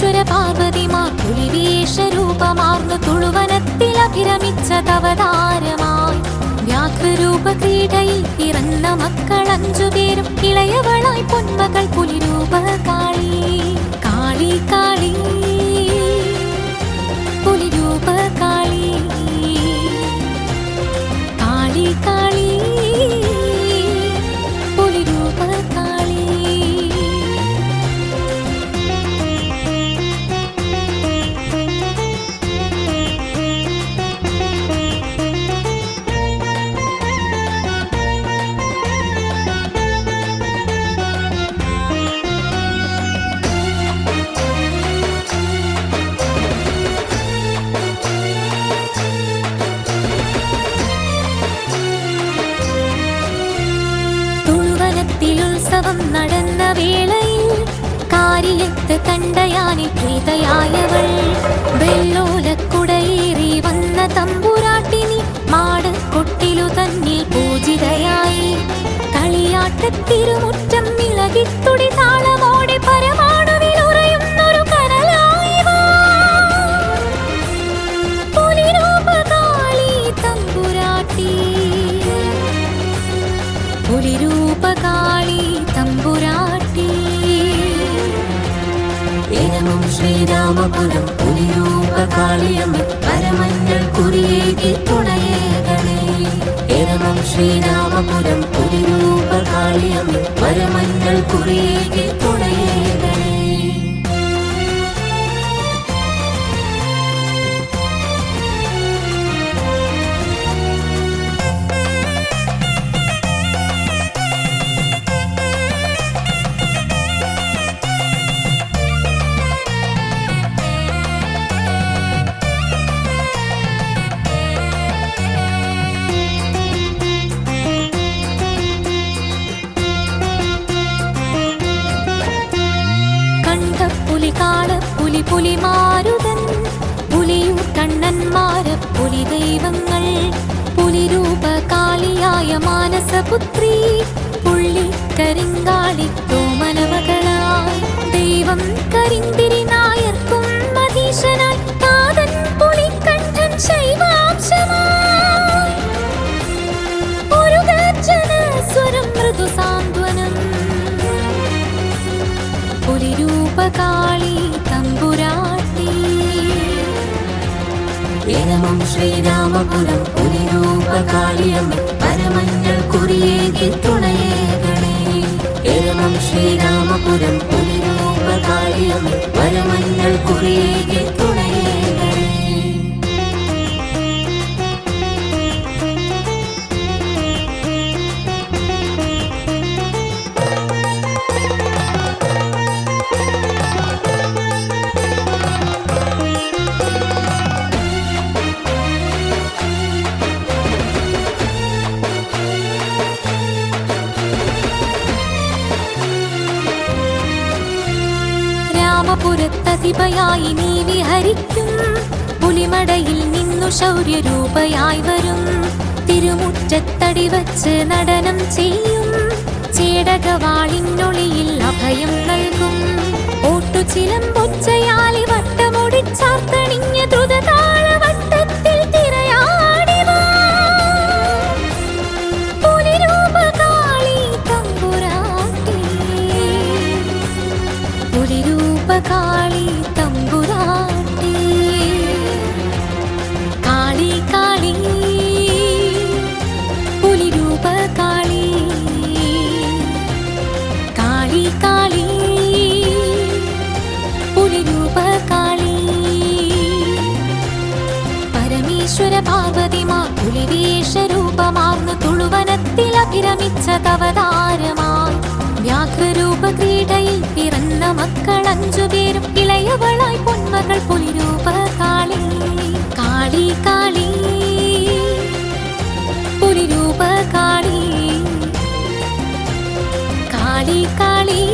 ഈശ്വര പാർവതിമാർ പുലിവേഷ രൂപമാർന്നു തുളുവനത്തിൽ അഭിരമിച്ച തവതാരമായി. വ്യാഘ്രൂപ ക്രീഡയിൽ ഇറന്ന മക്കൾ അഞ്ചുപേരും ഇളയവളായി പൊന്മകൾ പുലിരൂപകാരം കാര്യത്ത് കണ്ടയാനി പ്രീതയായവൾ. വെള്ളോലക്കുടയേറി വന്ന തമ്പുരാട്ടിനി മാടക്കൊട്ടിലു തന്നിൽ പൂജിതയായി. കളിയാട്ടത്തിരുമുറ്റം ഇളകിത്തുടി താളമോടെ പരമാണുവിൽ ഉറയുന്നൊരു കനലായി. പുലിരൂപകാളി തമ്പുരാട്ടി. പുലിരൂപകാളി ശ്രീരാമപുരം പുലിരൂപകാളിയമ്മ പരമഞ്ഞൾ കുറിയേകി തുണയേകണേ. എരമം ശ്രീരാമപുരം പുലിരൂപകാളിയമ്മ പരമഞ്ഞൾ കുറിയേകി പുലിമാരുതൻ പുലിയൂർ കണ്ണന്മാര പുലി ദൈവങ്ങൾ പുലിരൂപകാളിയായ മാനസപുത്രി പുള്ളി കരിങ്കാളി കോമനമകളായി ദൈവം കരിന്തിരി ഏനമും ശ്രീരാമപുരം പുലിരൂപകാളിയമ്മ പരമഞ്ഞൾ കുറിയേകി തുണയേകണേ ഏനമും ശ്രീരാമപുരം രാമപുരത്തതിപയായി നീ വിഹരിക്കും. പുലിമടയിൽ നിന്നു ശൗര്യരൂപയായി വരും. തിരുമുറ്റത്തടി വച്ച് നടനം ചെയ്യും. ചേടകവാളിനൊളിയിൽ അഭയം നൽകും. ഓട്ടുചിലമ്പൊച്ചയാലി വട്ടമൊടിച്ചാർത്തണിഞ്ഞ ദ്രുതതാള പുലിരൂപകാളി തമ്പുരാട്ടി കാളി കാളി പുലിരൂപകാളി കാളി കാളി പുലിരൂപകാളി പരമേശ്വര പാർവതിമാർ പുലിവേഷരൂപമാർന്നു തുളുവനത്തിൽ അഭിരമിച്ചതവതാരമായി വ്യാഘ്രരൂപ ക്രീഡയിൽ പിറന്ന മക്കൾ അഞ്ചുപേരും ഇളയവളായി പൊന്മകൾ പുലിരൂപ കാളി കാളി. കാളി പുലിരൂപ കാളി കാളി കാളി.